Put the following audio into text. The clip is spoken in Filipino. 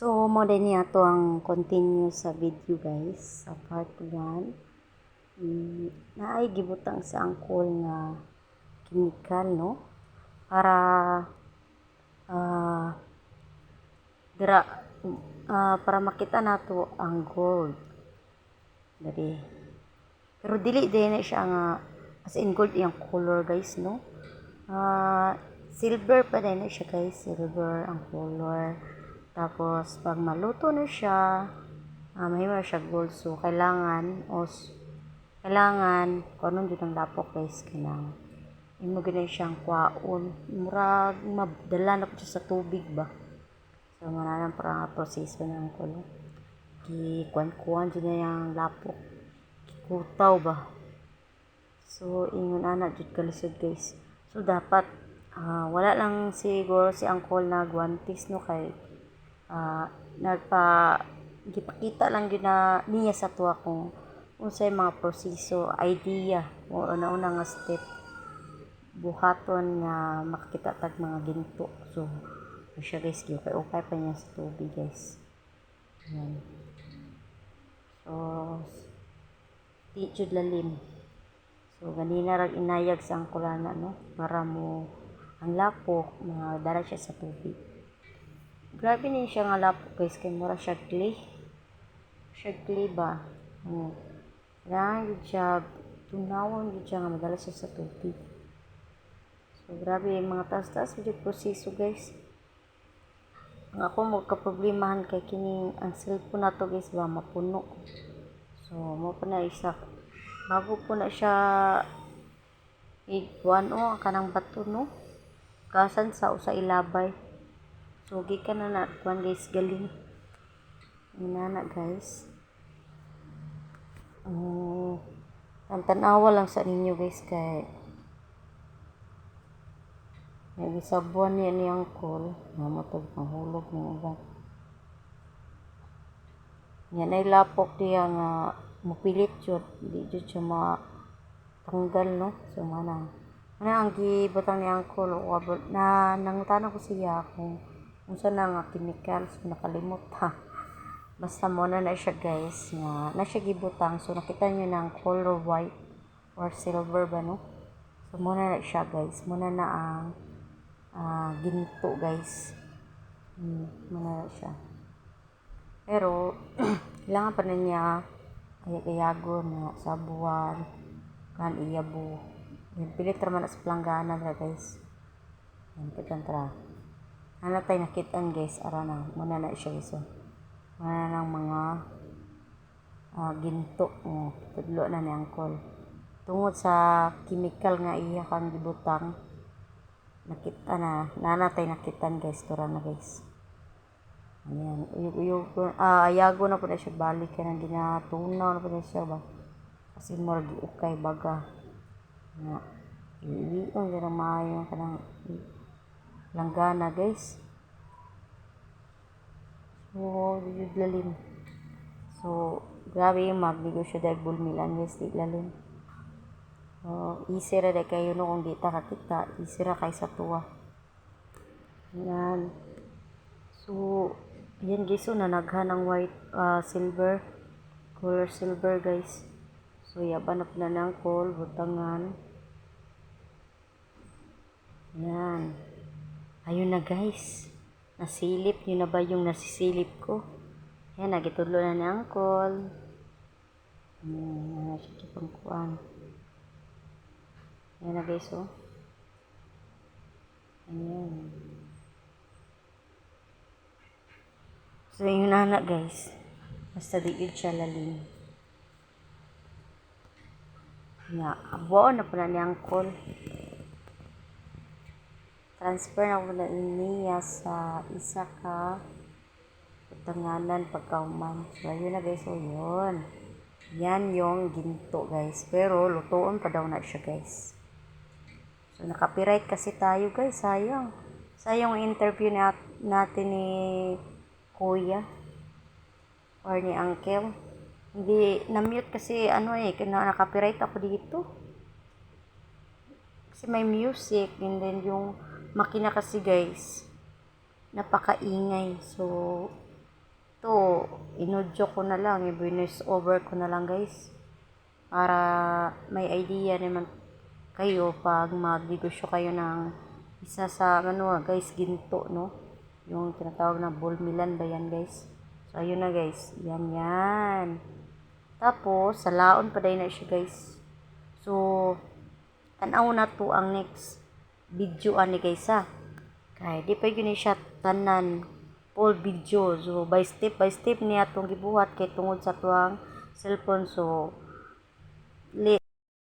So, mo din niya to ang continue sa video guys, sa part 1. Mm, naay gibutang sa angkol nga chemical no para ah dira ah, para makita nato ang gold. Dali. Pero dili din siya nga as in gold yung color guys no. Ah, silver pa din siya guys, silver ang color. Tapos pag maluto na siya, ah, mahimo na siya gold so kailangan os kailangan kung anong din ang lapok guys kinang imo gina siyang kwaon murag madala na po siya sa tubig ba? So mananang para nga proseso ng kulo. Ki kuan kuan dyan na yung lapok. Kikutaw ba? So ingon ana jud kalisod guys. So dapat ah, wala lang siguro si angkol na guantes no kay ah, nagpa gipakita lang yun na niya sa tuwa kung unsay mga proseso idea o una-una nga step buhaton nga makakita tag mga ginto. So siya guys gyud kay ukay pa niya sa tubig guys. Ayan. so di jud lalim. So ganina ra inayag sa angkulana no? Para mo ang lapok mga dara siya sa tubig grabe ni siya nga lapok guys kay mura siya clay siya clay ba? Hmm. kailangan yun siya tunawon yun siya nga madala siya sa tubig. So grabe yung mga taas-taas yung proseso guys. Ang ako mo kaproblemahan kay kining ang cellphone na to guys ba mapuno. So mo pa na isa. Bago po na siya iguan o ang kanang bato no? Kasan sa usa ilabay so gikan na na kuan guys galing. Inana guys. Oh, ang tanawa lang sa ninyo guys kay may gisabuan niya niyang call namatog ang hulog ng uban yan ay lapok diya nga mupilit jud di jud siya matanggal no? So manang ano ang gibutang niyang call o na nangutana ko siya kung unsa na nga chemicals nakalimot ha? Basta mo na na siya guys nga na siya gibutang. So nakita niyo na ang color white or silver ba no? So muna na siya guys. Muna na ang ah, ginto guys. Hmm, muna na siya. Pero kailangan pa na niya kaya-kayago na sabuan kan iyabo yan pilit raman na sa planggana ra guys. Yan kitan tra ano tayo nakitaan guys? Ara na. Muna na siya guys oh. Wala ng mga uh, ginto oh, tudlo na ni angkol. Tungod sa chemical nga iya kang gibutang nakita na. Nanatay nakitan guys. Tura na guys. Ayan. Uyog uyog. Ah, ayago na po na siya. Balik ka nang ginatunaw na po na siya ba? Kasi more giukay baga. Nga. Iiyon dyan ang maayo ka ng langgana guys So, lalim. So, grabe magnegosyo dahil bulmilan guys, di lalim. So, easy ra dahil kayo no kung di ta kakita, easy ra kay sa tuwa. Yan. So, yan guys, so nanaghan ng white, uh, silver, color silver guys. So, yaban na na ng call, butangan. Yan. Ayun na guys. Nasilip nyo na ba yung nasisilip ko? Ayan, nagitudlo na ni Uncle. Ayan, siya pang kuan. Ayan na guys, oh. Ayan. So, yun na na guys. Basta di yun siya lalim. Abo na po na ni Uncle transfer na ko na niya sa isa ka utanganan pagkauman. So, ayun na guys. So, yun. Yan yung ginto guys. Pero, lutoon pa daw na siya guys. So, nakapiright kasi tayo guys. Sayang. Sayang ang interview nat natin ni Kuya. Or ni Uncle. Hindi, na-mute kasi ano eh. Nakapiright ako dito. Kasi may music. And then yung makina kasi guys. Napakaingay. So to inudyo ko na lang. I-voice over ko na lang guys. Para may idea naman kayo pag magnegosyo kayo ng isa sa ano guys ginto no? Yung tinatawag na bulmilan ba yan guys? So ayun na guys. Yan yan. Tapos sa laon pa dahil na siya guys. So tanaw na to ang next video ani guys ha kay di pa yun siya tanan full video. So by step by step niya atong gibuhat kay tungod sa tuang cellphone. So li